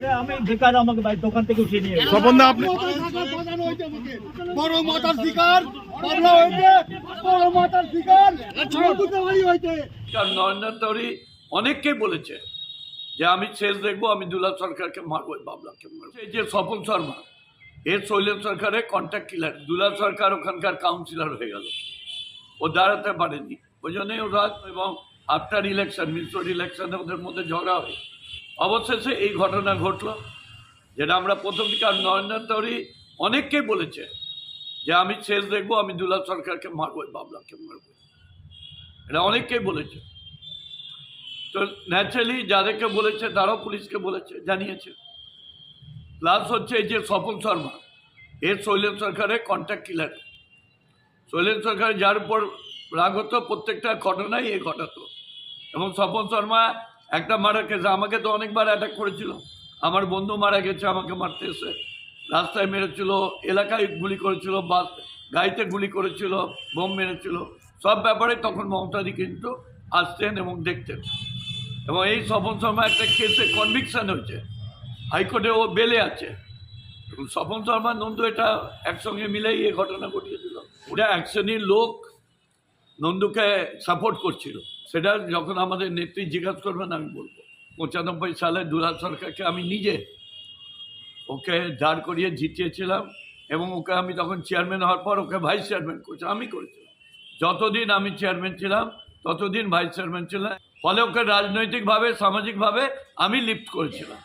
আমি বেকার আমাকে বাড়ির দোকান থেকে উঠিয়ে নিয়ে স্বপন দা আপনি বড় মাতার শিকার পাবলা হইতে বড় মাতার শিকার দুটাবাড়ি হইতে কারণ নরেন্দ্র তৌরি অনেককেই বলেছে যে আমি শেষ দেখব আমি দুলাল সরকারকে মারবো এই বাবলাকে মারবো। এই যে স্বপন শর্মা এর শৈলেন সরকারের কন্ট্যাক্ট কিলার দুলাল সরকার ওখানকার কাউন্সিলর হয়ে গেল। ও দাঁড়াতে পারেনি। ওই জন্যই ওরা এবং আফটার ইলেকশন মিশ্র ইলেকশনে ওদের মধ্যে ঝগড়া হয়। অবশেষে এই ঘটনা ঘটলো, যেটা আমরা প্রথম দিকে আর নরেন্দ্র তৌরি অনেককেই বলেছে যে আমি শেষ দেখব, আমি দুলাল সরকারকে মারবো বাবলাকে মারবো। এটা অনেককেই বলেছে। তো ন্যাচারালি যাদেরকে বলেছে, তারাও পুলিশকে বলেছে, জানিয়েছে। প্লাস হচ্ছে এই যে স্বপন শর্মা, এর শৈলেন সরকারের কন্ট্যাক্ট কিলার শৈলেন সরকার যার উপর রাগ হতো, প্রত্যেকটা ঘটনাই এ ঘটাতো। এবং স্বপন শর্মা একটা মারা কেসে আমাকে তো অনেকবার অ্যাটাক করেছিল। আমার বন্ধু মারা গেছে, আমাকে মারতে এসে। রাস্তায় মেরেছিল, এলাকায় গুলি করেছিল, বা গাড়িতে গুলি করেছিল, বোম মেরেছিল। সব ব্যাপারে তখন মমতাদি কিন্তু আসতেন এবং দেখতেন। এবং এই স্বপন শর্মা একটা কেসে কনভিকশন হয়েছে। হাইকোর্টে ও বেলে আছে। স্বপন শর্মা, নন্দু এটা একসঙ্গে মিলেই এ ঘটনা ঘটিয়েছিল। ওটা এক শ্রেণির লোক, নন্দুকে সাপোর্ট করছিল। সেটা যখন আমাদের নেত্রী জিজ্ঞাসা করবেন, আমি বলব। পঁচানব্বই সালে দুলাল সরকারকে আমি নিজে ওকে দাঁড় করিয়ে জিতিয়েছিলাম এবং ওকে আমি তখন চেয়ারম্যান হওয়ার পর ওকে ভাইস চেয়ারম্যান করেছি, আমি করেছিলাম। যতদিন আমি চেয়ারম্যান ছিলাম, ততদিন ভাইস চেয়ারম্যান ছিলাম। ফলে ওকে রাজনৈতিকভাবে, সামাজিকভাবে আমি লিফট করেছিলাম।